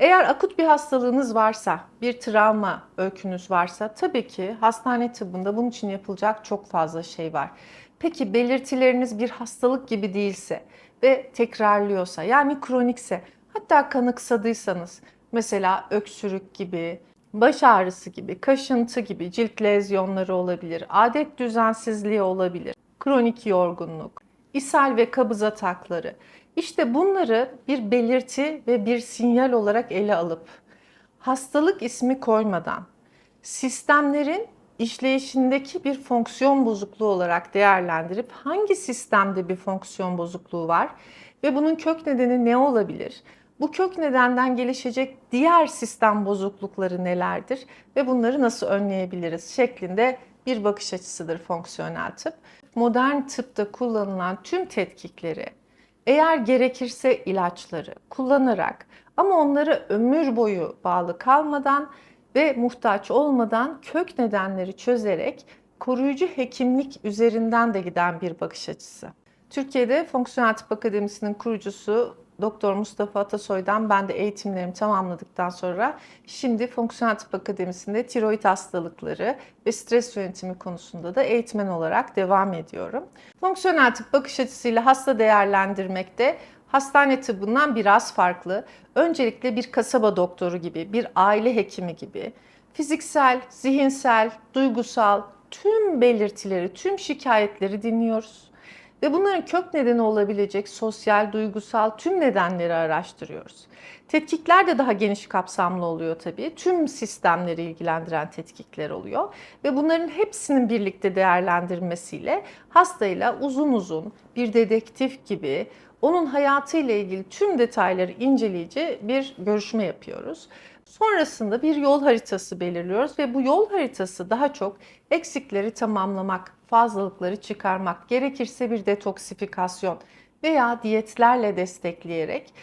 Eğer akut bir hastalığınız varsa, bir travma öykünüz varsa tabii ki hastane tıbbında bunun için yapılacak çok fazla şey var. Peki belirtileriniz bir hastalık gibi değilse ve tekrarlıyorsa yani kronikse hatta kanıksadıysanız mesela öksürük gibi, baş ağrısı gibi, kaşıntı gibi cilt lezyonları olabilir, adet düzensizliği olabilir, kronik yorgunluk, ishal ve kabız atakları. İşte bunları bir belirti ve bir sinyal olarak ele alıp hastalık ismi koymadan sistemlerin işleyişindeki bir fonksiyon bozukluğu olarak değerlendirip hangi sistemde bir fonksiyon bozukluğu var ve bunun kök nedeni ne olabilir? Bu kök nedenden gelişecek diğer sistem bozuklukları nelerdir ve bunları nasıl önleyebiliriz şeklinde bir bakış açısıdır fonksiyonel tıp. Modern tıpta kullanılan tüm tetkikleri eğer gerekirse ilaçları kullanarak ama onları ömür boyu bağlı kalmadan ve muhtaç olmadan kök nedenleri çözerek koruyucu hekimlik üzerinden de giden bir bakış açısı. Türkiye'de Fonksiyonel Tıp Akademisi'nin kurucusu Doktor Mustafa Atasoy'dan ben de eğitimlerimi tamamladıktan sonra şimdi Fonksiyonel Tıp Akademisi'nde tiroid hastalıkları ve stres yönetimi konusunda da eğitmen olarak devam ediyorum. Fonksiyonel tıp bakış açısıyla hasta değerlendirmekte hastane tıbbından biraz farklı. Öncelikle bir kasaba doktoru gibi, bir aile hekimi gibi fiziksel, zihinsel, duygusal tüm belirtileri, tüm şikayetleri dinliyoruz. Ve bunların kök nedeni olabilecek sosyal, duygusal tüm nedenleri araştırıyoruz. Tetkikler de daha geniş kapsamlı oluyor tabii. Tüm sistemleri ilgilendiren tetkikler oluyor. Ve bunların hepsinin birlikte değerlendirmesiyle hastayla uzun uzun bir dedektif gibi onun hayatıyla ilgili tüm detayları inceleyici bir görüşme yapıyoruz. Sonrasında bir yol haritası belirliyoruz ve bu yol haritası daha çok eksikleri tamamlamak, fazlalıkları çıkarmak, gerekirse bir detoksifikasyon veya diyetlerle destekleyerek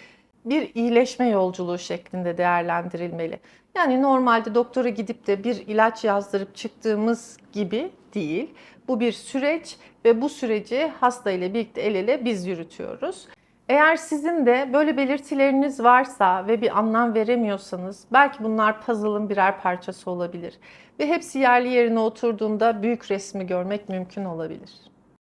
bir iyileşme yolculuğu şeklinde değerlendirilmeli. Yani normalde doktora gidip de bir ilaç yazdırıp çıktığımız gibi değil. Bu bir süreç ve bu süreci hasta ile birlikte el ele biz yürütüyoruz. Eğer sizin de böyle belirtileriniz varsa ve bir anlam veremiyorsanız belki bunlar puzzle'ın birer parçası olabilir. Ve hepsi yerli yerine oturduğunda büyük resmi görmek mümkün olabilir.